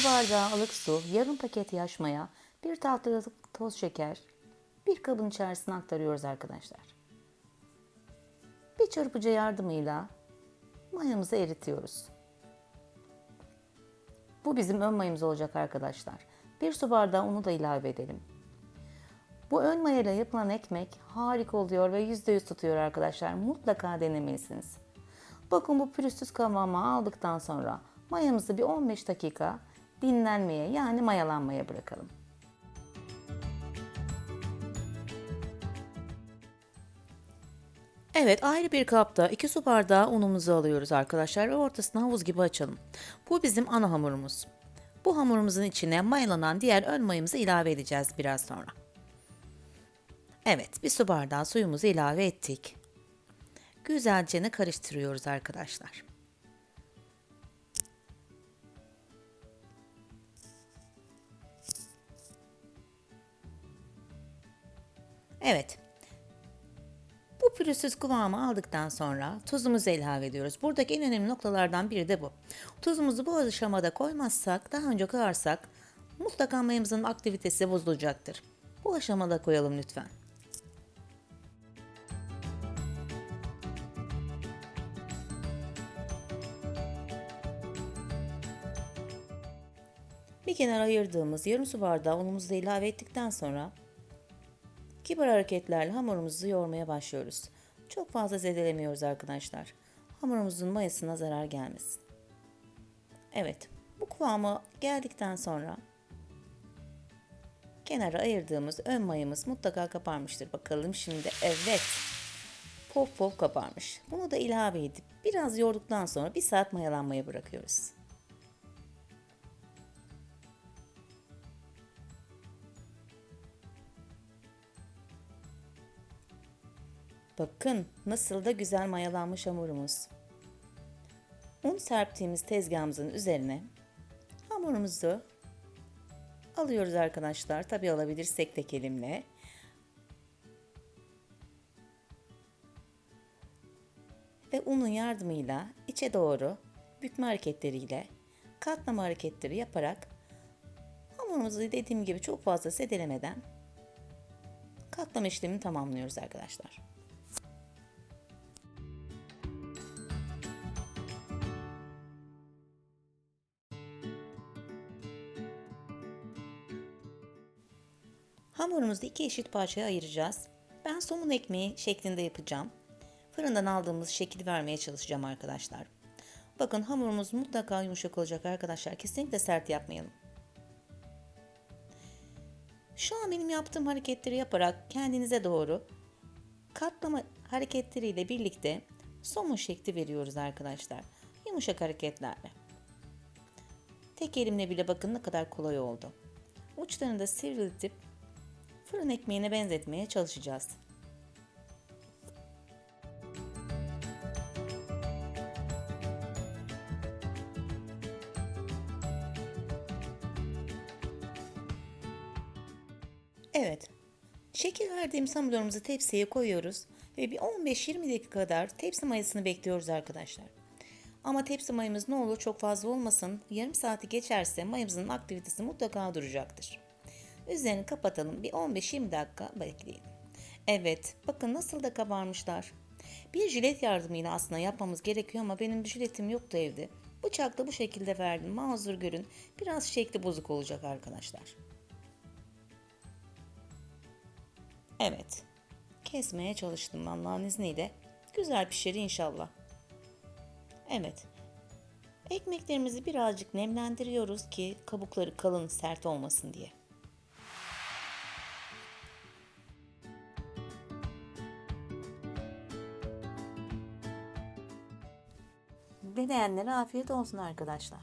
su bardağı ılık su, yarım paket yaş maya, bir tatlı toz şeker, bir kabın içerisine aktarıyoruz arkadaşlar. Bir çırpıcı yardımıyla mayamızı eritiyoruz. Bu bizim ön mayamız olacak arkadaşlar. Bir su bardağı unu da ilave edelim. Bu ön mayayla yapılan ekmek harika oluyor ve %100 tutuyor arkadaşlar. Mutlaka denemelisiniz. Bakın bu pürüzsüz kıvamı aldıktan sonra mayamızı bir 15 dakika dinlenmeye yani mayalanmaya bırakalım. Evet ayrı bir kapta 2 su bardağı unumuzu alıyoruz arkadaşlar ve ortasını havuz gibi açalım. Bu bizim ana hamurumuz. Bu hamurumuzun içine mayalanan diğer ön mayamızı ilave edeceğiz biraz sonra. Evet bir su bardağı suyumuzu ilave ettik. Güzelce karıştırıyoruz arkadaşlar. Evet. Bu pürüzsüz kıvamı aldıktan sonra tuzumuzu ilave ediyoruz. Buradaki en önemli noktalardan biri de bu. Tuzumuzu bu aşamada koymazsak, daha önce koyarsak mutlaka mayamızın aktivitesi bozulacaktır. Bu aşamada koyalım lütfen. Bir kenara ayırdığımız yarım su bardağı unumuzu ilave ettikten sonra kibar hareketlerle hamurumuzu yoğurmaya başlıyoruz. Çok fazla zedelemiyoruz arkadaşlar. Hamurumuzun mayasına zarar gelmesin. Evet, bu kıvamı geldikten sonra kenara ayırdığımız ön mayamız mutlaka kaparmıştır. Bakalım şimdi evet. Pop pop kaparmış. Bunu da ilave edip biraz yoğurduktan sonra bir saat mayalanmaya bırakıyoruz. Bakın nasıl da güzel mayalanmış hamurumuz. Un serptiğimiz tezgahımızın üzerine hamurumuzu alıyoruz arkadaşlar. Tabi alabilirsek tek elimle. Ve unun yardımıyla içe doğru bükme hareketleriyle katlama hareketleri yaparak hamurumuzu dediğim gibi çok fazla sedelemeden katlama işlemini tamamlıyoruz arkadaşlar. Hamurumuzu iki eşit parçaya ayıracağız. Ben somun ekmeği şeklinde yapacağım. Fırından aldığımız şekil vermeye çalışacağım arkadaşlar. Bakın hamurumuz mutlaka yumuşak olacak arkadaşlar. Kesinlikle sert yapmayalım. Şu an benim yaptığım hareketleri yaparak kendinize doğru katlama hareketleriyle birlikte somun şekli veriyoruz arkadaşlar. Yumuşak hareketlerle. Tek elimle bile bakın ne kadar kolay oldu. Uçlarını da sivriltip fırın ekmeğine benzetmeye çalışacağız. Evet. Şekil verdiğimiz hamurlarımızı tepsiye koyuyoruz ve bir 15-20 dakika kadar tepsi mayasını bekliyoruz arkadaşlar. Ama tepsi mayamız ne olur çok fazla olmasın. Yarım saati geçerse mayamızın aktivitesi mutlaka duracaktır. Üzerini kapatalım. Bir 15-20 dakika bekleyelim. Evet, bakın nasıl da kabarmışlar. Bir jilet yardımıyla aslında yapmamız gerekiyor ama benim jiletim yoktu evde. Bıçakla bu şekilde verdim. Mazur görün. Biraz şekli bozuk olacak arkadaşlar. Evet. Kesmeye çalıştım Allah'ın izniyle. Güzel pişer inşallah. Evet. Ekmeklerimizi birazcık nemlendiriyoruz ki kabukları kalın sert olmasın diye. Deneyenlere afiyet olsun arkadaşlar.